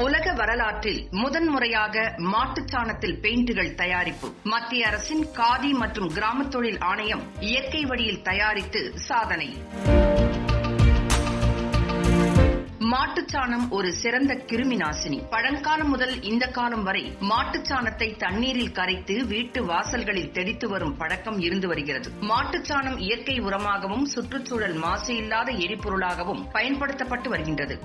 உலக வரலாற்றில் முதன்முறையாக மாட்டுச்சாணத்தில் பெயிண்டுகள் தயாரிப்பு. மத்திய அரசின் காதி மற்றும் கிராமத் தொழில் ஆணையம் இயற்கை வழியில் தயாரித்து சாதனை. மாட்டுச்சாணம் ஒரு சிறந்த கிருமி நாசினி. பழங்காலம் முதல் இந்த காலம் வரை மாட்டுச்சாணத்தை தண்ணீரில் கரைத்து வீட்டு வாசல்களில் தெளித்து வரும் பழக்கம் இருந்து வருகிறது. மாட்டுச் சாணம் இயற்கை உரமாகவும் சுற்றுச்சூழல் மாசு இல்லாத எரிபொருளாகவும் பயன்படுத்தப்பட்டு வருகின்றது.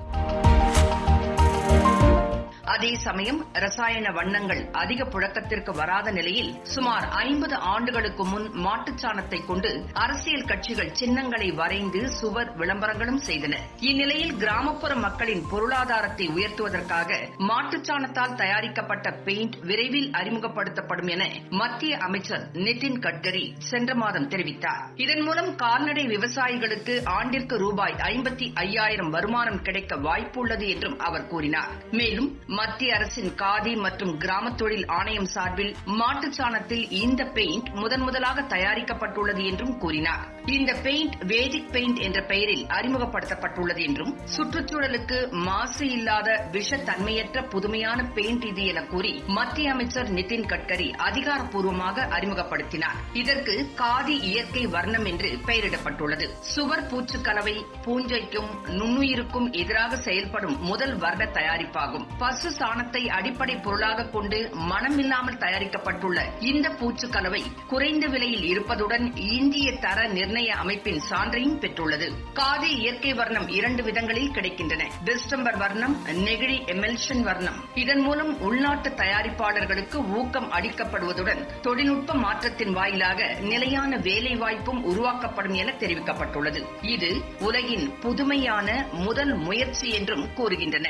அதே சமயம் ரசாயன வண்ணங்கள் அதிக புழக்கத்திற்கு வராத நிலையில் சுமார் ஐம்பது ஆண்டுகளுக்கு முன் மாட்டுச்சாணத்தை கொண்டு அரசியல் கட்சிகள் சின்னங்களை வரைந்து சுவர் விளம்பரங்களும் செய்தன. இந்நிலையில் கிராமப்புற மக்களின் பொருளாதாரத்தை உயர்த்துவதற்காக மாட்டுச்சாணத்தால் தயாரிக்கப்பட்ட பெயிண்ட் விரைவில் அறிமுகப்படுத்தப்படும் என மத்திய அமைச்சர் நிதின் கட்கரி சென்ற மாதம் தெரிவித்தார். இதன் மூலம் கால்நடை விவசாயிகளுக்கு ஆண்டிற்கு ரூபாய் ஐம்பத்தி ஐயாயிரம் வருமானம் கிடைக்க வாய்ப்புள்ளது என்றும் அவர் கூறினார். மேலும் மத்திய அரசின் காதி மற்றும் கிராம தொழில் ஆணையம் சார்பில் மாட்டுச் சாணத்தில் இந்த பெயிண்ட் முதன் முதலாக தயாரிக்கப்பட்டுள்ளது என்றும் கூறினார். இந்த பெயிண்ட் வேதிக் பெயிண்ட் என்ற பெயரில் அறிமுகப்படுத்தப்பட்டுள்ளது என்றும் சுற்றுச்சூழலுக்கு மாசு இல்லாத விஷத்தன்மையற்ற புதுமையான பெயிண்ட் இது என கூறி மத்திய அமைச்சர் நிதின் கட்கரி அதிகாரப்பூர்வமாக அறிமுகப்படுத்தினார். இதற்கு காதி இயற்கை வர்ணம் என்று பெயரிடப்பட்டுள்ளது. சுவர் பூச்சு கலவை பூஞ்சைக்கும் நுண்ணுயிருக்கும் எதிராக செயல்படும் முதல் வர்ண தயாரிப்பாகும். பசு சாணத்தை அடிப்படை பொருளாக கொண்டு மனமில்லாமல் தயாரிக்கப்பட்டுள்ள இந்த பூச்சு கலவை குறைந்த விலையில் இருப்பதுடன் இந்திய தர நிர்ணய அமைப்பின் சான்றையும் பெற்றுள்ளது. காதி இயற்கை வர்ணம் இரண்டு விதங்களில் கிடைக்கின்றன. டிஸ்டம்பர் வர்ணம் நெகிழி எமெல்ஷன் வர்ணம். இதன் மூலம் உள்நாட்டு தயாரிப்பாளர்களுக்கு ஊக்கம் அளிக்கப்படுவதுடன் தொழில்நுட்ப மாற்றத்தின் வாயிலாக நிலையான வேலை வாய்ப்பும் உருவாக்கப்படும் என தெரிவிக்கப்பட்டுள்ளது. இது உலகின் புதுமையான முதல் முயற்சி என்றும் கூறுகின்றன.